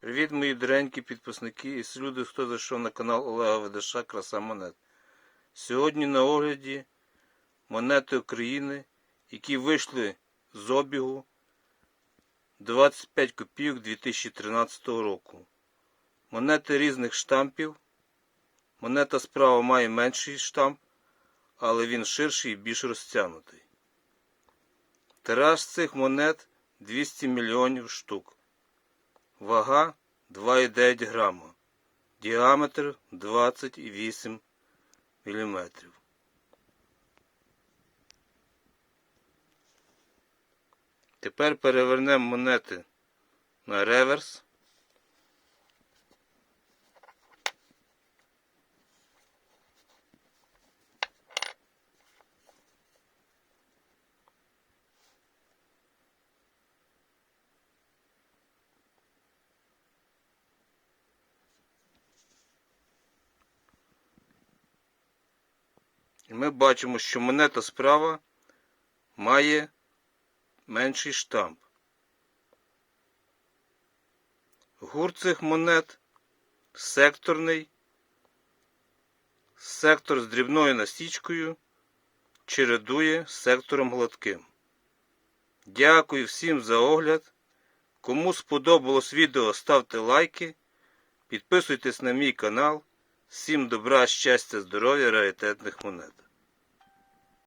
Привіт, мої доренькі підписники і люди, хто зайшов на канал Олега Ведеша Краса Монет. Сьогодні на огляді монети України, які вийшли з обігу 25 копійок 2013 року. Монети різних штампів. Монета справа має менший штамп, але він ширший і більш розтягнутий. Тираж цих монет 200 мільйонів штук. Вага 2,9 грама. Діаметр 28 мм. Тепер перевернемо монети на реверс. Ми бачимо, що монета справа має менший штамп. Гурт цих монет секторний, сектор з дрібною насічкою чередує з сектором гладким. Дякую всім за огляд. Кому сподобалось відео, ставте лайки, підписуйтесь на мій канал. Всім добра, щастя, здоров'я, раритетних монет.